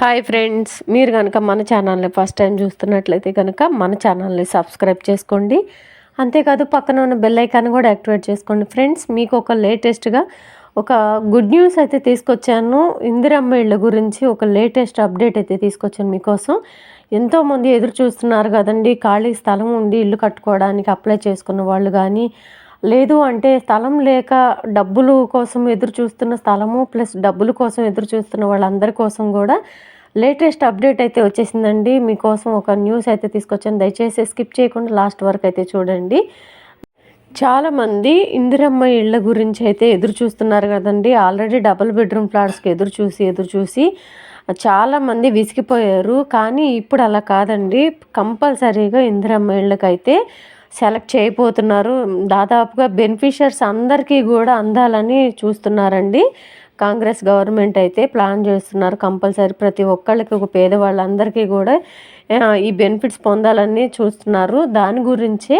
Hi friends మీరు కనుక మన ఛానల్ని ఫస్ట్ టైం చూస్తున్నట్లయితే కనుక మన ఛానల్ని సబ్స్క్రైబ్ చేసుకోండి. అంతేకాదు పక్కన ఉన్న బెల్ ఐకాన్ కూడా యాక్టివేట్ చేసుకోండి. ఫ్రెండ్స్ మీకు ఒక లేటెస్ట్గా ఒక గుడ్ న్యూస్ అయితే తీసుకొచ్చాను. ఇందిరమ్మ ఇళ్ళ గురించి ఒక లేటెస్ట్ అప్డేట్ అయితే తీసుకొచ్చాను మీకోసం. ఎంతోమంది ఎదురు చూస్తున్నారు కదండి. ఖాళీ స్థలం ఉండి ఇల్లు కట్టుకోవడానికి అప్లై చేసుకున్న వాళ్ళు కానీ లేదు అంటే స్థలం లేక డబ్బులు కోసం ఎదురు చూస్తున్న స్థలము ప్లస్ డబ్బుల కోసం ఎదురు చూస్తున్న వాళ్ళందరి కోసం కూడా లేటెస్ట్ అప్డేట్ అయితే వచ్చేసిందండి. మీకోసం ఒక న్యూస్ అయితే తీసుకొచ్చాను. దయచేసి స్కిప్ చేయకుండా లాస్ట్ వరకు అయితే చూడండి. చాలామంది ఇందిరమ్మ ఇళ్ళ గురించి అయితే ఎదురు చూస్తున్నారు కదండి. ఆల్రెడీ డబుల్ బెడ్రూమ్ ఫ్లాట్స్కి ఎదురు చూసి ఎదురు చూసి చాలామంది విసిగిపోయారు. కానీ ఇప్పుడు అలా కాదండి. కంపల్సరీగా ఇందిరమ్మ ఇళ్ళకైతే సెలెక్ట్ చేయబోతున్నారు. దాదాపుగా బెనిఫిషియర్స్ అందరికీ కూడా అందాలని చూస్తున్నారండి. కాంగ్రెస్ గవర్నమెంట్ అయితే ప్లాన్ చేస్తున్నారు కంపల్సరీ ప్రతి ఒక్కళ్ళకి ఒక పేదవాళ్ళందరికీ కూడా ఈ బెనిఫిట్స్ పొందాలని చూస్తున్నారు. దాని గురించే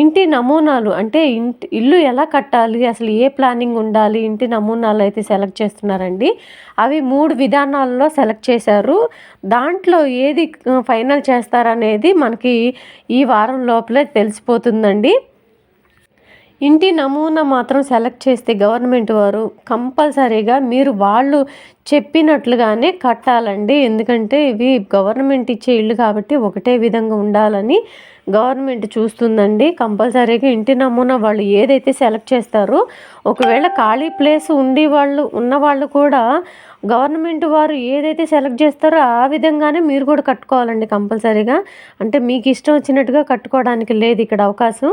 ఇంటి నమూనాలు అంటే ఇంటి ఇల్లు ఎలా కట్టాలి అసలు ఏ ప్లానింగ్ ఉండాలి ఇంటి నమూనాలు అయితే సెలెక్ట్ చేస్తున్నారండి. అవి మూడు విధానాల్లో సెలెక్ట్ చేశారు. దాంట్లో ఏది ఫైనల్ చేస్తారనేది మనకి ఈ వారం లోపలే తెలిసిపోతుందండి. ఇంటి నమూనా మాత్రం సెలెక్ట్ చేస్తే గవర్నమెంట్ వారు కంపల్సరీగా మీరు వాళ్ళు చెప్పినట్లుగానే కట్టాలండి. ఎందుకంటే ఇవి గవర్నమెంట్ ఇచ్చే ఇల్లు కాబట్టి ఒకటే విధంగా ఉండాలని గవర్నమెంట్ చూస్తుందండి. కంపల్సరీగా ఇంటి నమూనా వాళ్ళు ఏదైతే సెలెక్ట్ చేస్తారో ఒకవేళ ఖాళీ ప్లేస్ ఉండి వాళ్ళు ఉన్న వాళ్ళు కూడా గవర్నమెంట్ వారు ఏదైతే సెలెక్ట్ చేస్తారో ఆ విధంగానే మీరు కూడా కట్టుకోవాలండి కంపల్సరీగా. అంటే మీకు ఇష్టం వచ్చినట్టుగా కట్టుకోవడానికి లేదు ఇక్కడ అవకాశం.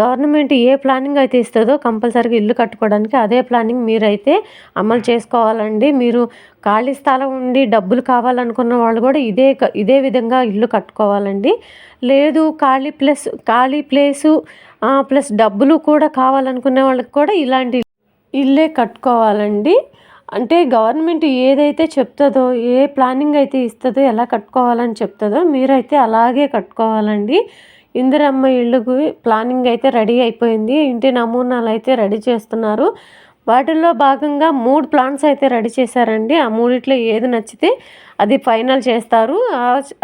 గవర్నమెంట్ ఏ ప్లానింగ్ అయితే ఇస్తుందో కంపల్సరీగా ఇల్లు కట్టుకోవడానికి అదే ప్లానింగ్ మీరైతే అమలు చేసుకోవాలండి. మీరు ఖాళీ స్థలం ఉండి డబ్బులు కావాలనుకున్న వాళ్ళు కూడా ఇదే ఇదే విధంగా ఇల్లు కట్టుకోవాలండి. లేదు ఖాళీ ప్లస్ ఖాళీ ప్లేసు ప్లస్ డబ్బులు కూడా కావాలనుకునే వాళ్ళకి కూడా ఇలాంటి ఇల్లే కట్టుకోవాలండి. అంటే గవర్నమెంట్ ఏదైతే చెప్తుందో ఏ ప్లానింగ్ అయితే ఇస్తుందో ఎలా కట్టుకోవాలని చెప్తుందో మీరైతే అలాగే కట్టుకోవాలండి. ఇందిరమ్మ ఇళ్ళకు ప్లానింగ్ అయితే రెడీ అయిపోయింది. ఇంటి నమూనాలు అయితే రెడీ చేస్తున్నారు. వాటిల్లో భాగంగా మూడు ప్లాన్స్ అయితే రెడీ చేశారండి. ఆ మూడిట్లో ఏది నచ్చితే అది ఫైనల్ చేస్తారు.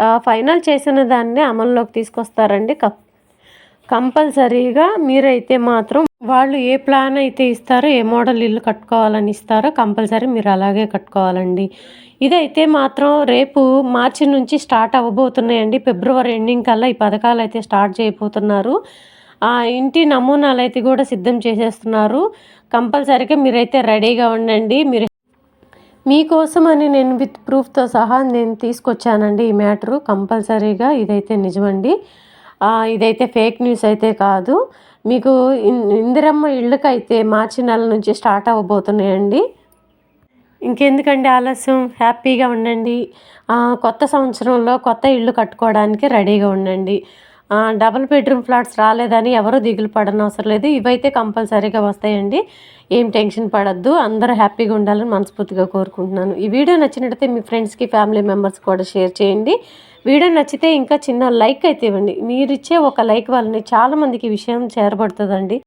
ఆ ఫైనల్ చేసిన దాన్ని అమల్లోకి తీసుకొస్తారండి. కంపల్సరీగా మీరైతే మాత్రం వాళ్ళు ఏ ప్లాన్ అయితే ఇస్తారో ఏ మోడల్ ఇల్లు కట్టుకోవాలని ఇస్తారో కంపల్సరీ మీరు అలాగే కట్టుకోవాలండి. ఇదైతే మాత్రం రేపు మార్చి నుంచి స్టార్ట్ అవ్వబోతున్నాయండి. ఫిబ్రవరి ఎండింగ్ కల్లా ఈ పథకాలు అయితే స్టార్ట్ చేయబోతున్నారు. ఆ ఇంటి నమూనాలు అయితే కూడా సిద్ధం చేసేస్తున్నారు. కంపల్సరీగా మీరైతే రెడీగా ఉండండి. మీరు మీకోసమని నేను విత్ ప్రూఫ్తో సహా నేను తీసుకొచ్చానండి ఈ మ్యాటరు. కంపల్సరీగా ఇదైతే నిజమండి. ఇదైతే ఫేక్ న్యూస్ అయితే కాదు. మీకు ఇందిరమ్మ ఇళ్ళకైతే మార్చి నెల నుంచి స్టార్ట్ అవ్వబోతున్నాయండి. ఇంకెందుకండి ఆలస్యం? హ్యాపీగా ఉండండి. కొత్త సంవత్సరంలో కొత్త ఇల్లు కట్టుకోవడానికి రెడీగా ఉండండి. డబుల్ బెడ్రూమ్ ఫ్లాట్స్ రాలేదని ఎవరు దిగులు పడనవసరం అవసరం లేదు. ఇవైతే కంపల్సరీగా వస్తాయండి. ఏం టెన్షన్ పడద్దు. అందరూ హ్యాపీగా ఉండాలని మనస్ఫూర్తిగా కోరుకుంటున్నాను. ఈ వీడియో నచ్చినట్టయితే మీ ఫ్రెండ్స్కి ఫ్యామిలీ మెంబర్స్ కూడా షేర్ చేయండి. వీడియో నచ్చితే ఇంకా చిన్న లైక్ అయితే ఇవ్వండి. మీరు ఇచ్చే ఒక లైక్ వల్లనే చాలామందికి విషయం చేరబడుతుందండి.